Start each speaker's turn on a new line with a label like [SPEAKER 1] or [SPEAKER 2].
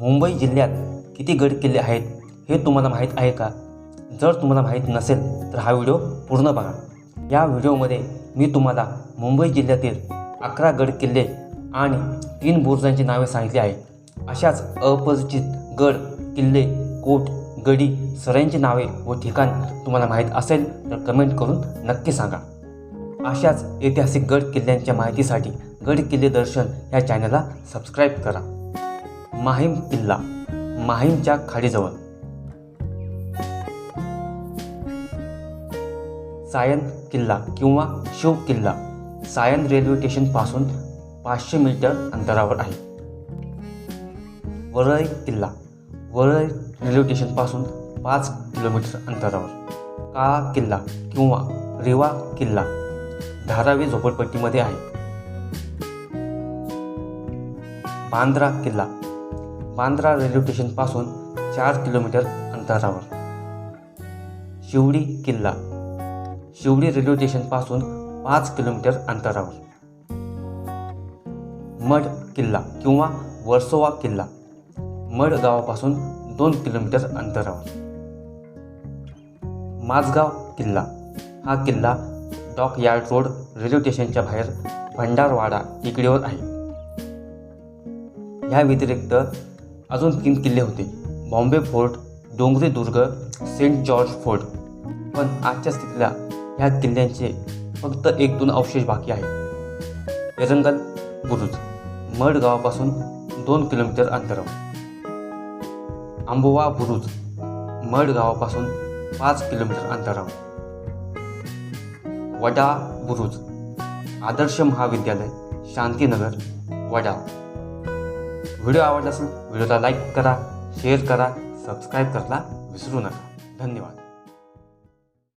[SPEAKER 1] मुंबई जिल्ह्यात किती गड किल्ले आहेत हे तुम्हाला माहीत आहे का? जर तुम्हाला माहीत नसेल तर हा व्हिडिओ पूर्ण बघा. या व्हिडिओमध्ये मी तुम्हाला मुंबई जिल्ह्यातील अकरा गड किल्ले आणि तीन बुरुजांची नावे सांगितली आहे अशाच अपरिचित गड किल्ले कोट गडी सरांची नावे व ठिकाण तुम्हाला माहीत असेल तर कमेंट करून नक्की सांगा. अशाच ऐतिहासिक गड किल्ल्यांच्या माहितीसाठी गड किल्ले दर्शन या चॅनलला सबस्क्राईब करा. माहीम किल्ला माहीमच्या खाडीजवळ. सायन किल्ला किंवा शिव किल्ला सायन रेल्वे स्टेशनपासून पाचशे मीटर अंतरावर आहे. वरळी किल्ला वरळी रेल्वे स्टेशनपासून पाच किलोमीटर अंतरावर. काळा किल्ला किंवा रेवा किल्ला धारावी झोपडपट्टीमध्ये आहे. बांद्रा किल्ला बांद्रा रेल्वे स्टेशनपासून चार किलोमीटर अंतरावर. शिवडी किल्ला. शिवडी रेल्वे स्टेशनपासून पाच किलोमीटर अंतरावर. मड किल्ला किंवा वर्सोवा किल्ला. मड गावापासून दोन किलोमीटर अंतरावर. माझगाव किल्ला. हा किल्ला डॉक यार्ड रोड रेल्वे स्टेशनच्या बाहेर भंडारवाडा इकडेवर आहे. ह्या व्यतिरिक्त अजून तीन किल्ले होते. बॉम्बे फोर्ट डोंगरी दुर्ग सेंट जॉर्ज फोर्ट. पण आजच्या स्थितीला ह्या किल्ल्यांचे फक्त एक दोन अवशेष बाकी आहेत. एरंगल बुरुज मड गावापासून दोन किलोमीटर अंतरावर. आंबोवा बुरुज मड गावापासून पाच किलोमीटर अंतरावर. वडा बुरुज आदर्श महाविद्यालय शांतीनगर वडा. व्हिडिओ आवडला असेल व्हिडिओला लाईक करा शेअर करा सबस्क्राईब करायला विसरू नका. धन्यवाद.